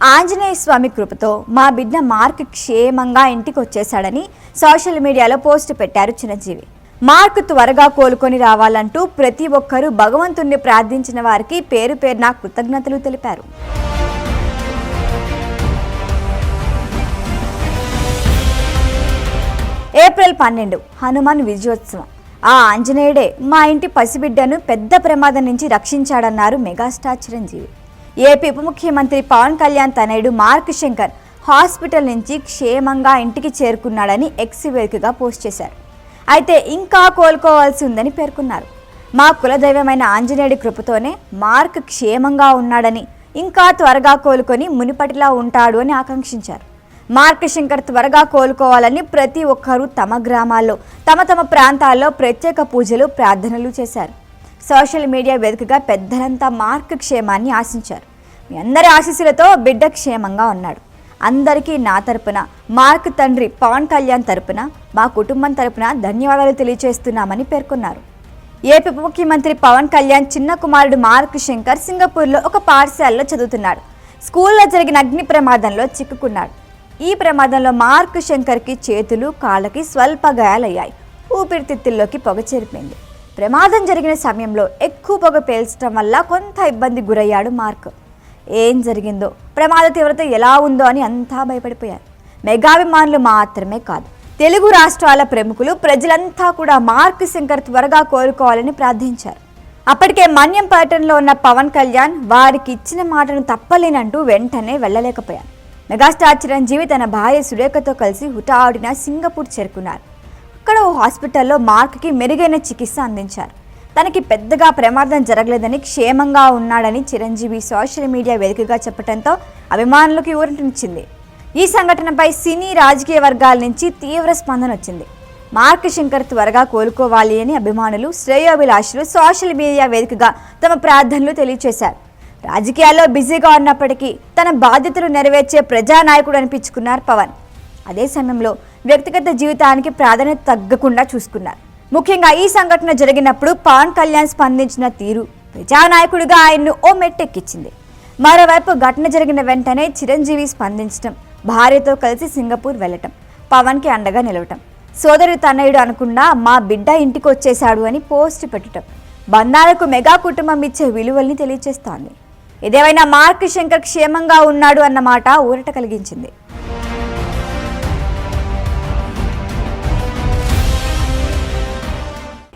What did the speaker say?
ఆంజనేయ స్వామి కృపతో మా బిడ్డ మార్క్ క్షేమంగా ఇంటికి వచ్చేశాడని సోషల్ మీడియాలో పోస్ట్ పెట్టారు చిరంజీవి. మార్క్ త్వరగా కోలుకొని రావాలంటూ ప్రతి ఒక్కరూ భగవంతుణ్ణి ప్రార్థించిన వారికి పేరు పేరున కృతజ్ఞతలు తెలిపారు. ఏప్రిల్ పన్నెండు హనుమాన్ విజయోత్సవం. ఆ ఆంజనేయుడే మా ఇంటి పసిబిడ్డను పెద్ద ప్రమాదం నుంచి రక్షించాడన్నారు మెగాస్టార్ చిరంజీవి. ఏపీ ఉప ముఖ్యమంత్రి పవన్ కళ్యాణ్ తనయుడు మార్క్ శంకర్ హాస్పిటల్ నుంచి క్షేమంగా ఇంటికి చేరుకున్నాడని ఎక్స్ వేదికగా పోస్ట్ చేశారు. అయితే ఇంకా కోలుకోవాల్సి ఉందని పేర్కొన్నారు. మా కులదైవమైన ఆంజనేయుడి కృపతోనే మార్క్ క్షేమంగా ఉన్నాడని ఇంకా త్వరగా కోలుకొని మునిపటిలా ఉంటాడు అని ఆకాంక్షించారు. మార్క్ శంకర్ త్వరగా కోలుకోవాలని ప్రతి ఒక్కరూ తమ గ్రామాల్లో తమ తమ ప్రాంతాల్లో ప్రత్యేక పూజలు ప్రార్థనలు చేశారు. సోషల్ మీడియా వేదికగా పెద్దలంతా మార్క్ క్షేమాన్ని ఆశించారు. మీ అందరి ఆశీస్సులతో బిడ్డ క్షేమంగా ఉన్నాడు. అందరికీ నా తరపున మార్క్ తండ్రి పవన్ కళ్యాణ్ తరపున మా కుటుంబం తరపున ధన్యవాదాలు తెలియజేస్తున్నామని పేర్కొన్నారు. ఏపీ ఉప ముఖ్యమంత్రి పవన్ కళ్యాణ్ చిన్న కుమారుడు మార్క్ శంకర్ సింగపూర్లో ఒక పాఠశాలలో చదువుతున్నాడు. స్కూల్లో జరిగిన అగ్ని ప్రమాదంలో చిక్కుకున్నాడు. ఈ ప్రమాదంలో మార్క్ శంకర్కి చేతులు కాళ్ళకి స్వల్ప గాయాలయ్యాయి. ఊపిరితిత్తుల్లోకి పొగ చేరిపోయింది. ప్రమాదం జరిగిన సమయంలో ఎక్కువ పొగ పేల్చడం వల్ల కొంత ఇబ్బంది గురయ్యాడు మార్క్. ఏం జరిగిందో ప్రమాద తీవ్రత ఎలా ఉందో అని అంతా భయపడిపోయారు. మెగాభిమానులు మాత్రమే కాదు తెలుగు రాష్ట్రాల ప్రముఖులు ప్రజలంతా కూడా మార్క్ శంకర్ త్వరగా కోలుకోవాలని ప్రార్థించారు. అప్పటికే మన్యం పర్యటనలో ఉన్న పవన్ కళ్యాణ్ వారికి ఇచ్చిన మాటను తప్పలేనంటూ వెంటనే వెళ్ళలేకపోయారు. మెగాస్టార్ చిరంజీవి తన భార్య సురేఖతో కలిసి హుటాహుటిన సింగపూర్ చేరుకున్నారు. అక్కడ ఓ హాస్పిటల్లో మార్క్కి మెరుగైన చికిత్స అందించారు. తనకి పెద్దగా ప్రమాదం జరగలేదని క్షేమంగా ఉన్నాడని చిరంజీవి సోషల్ మీడియా వేదికగా చెప్పడంతో అభిమానులకు ఊరటనిచ్చింది. ఈ సంఘటనపై సినీ రాజకీయ వర్గాల నుంచి తీవ్ర స్పందన వచ్చింది. మార్క్ శంకర్ త్వరగా కోలుకోవాలి అని అభిమానులు శ్రేయోభిలాషులు సోషల్ మీడియా వేదికగా తమ ప్రార్థనలు తెలియజేశారు రాజకీయాల్లో బిజీగా ఉన్నప్పటికీ తన బాధ్యతలు నెరవేర్చే ప్రజానాయకుడు అనిపించుకున్నారు పవన్. అదే సమయంలో వ్యక్తిగత జీవితానికి ప్రాధాన్యత తగ్గకుండా చూసుకున్నారు. ముఖ్యంగా ఈ సంఘటన జరిగినప్పుడు పవన్ కళ్యాణ్ స్పందించిన తీరు ప్రజానాయకుడిగా ఆయన్ను ఓ మెట్టెక్కించింది. మరోవైపు ఘటన జరిగిన వెంటనే చిరంజీవి స్పందించడం భార్యతో కలిసి సింగపూర్ వెళ్ళటం పవన్కి అండగా నిలవటం సోదరి తనయుడు అనుకున్నా మా బిడ్డ ఇంటికి వచ్చేశాడు అని పోస్ట్ పెట్టడం బంధాలకు మెగా కుటుంబం ఇచ్చే విలువల్ని తెలియజేస్తోంది ఇదేమైనా మార్క్ శంకర్ క్షేమంగా ఉన్నాడు అన్నమాట ఊరట కలిగించింది.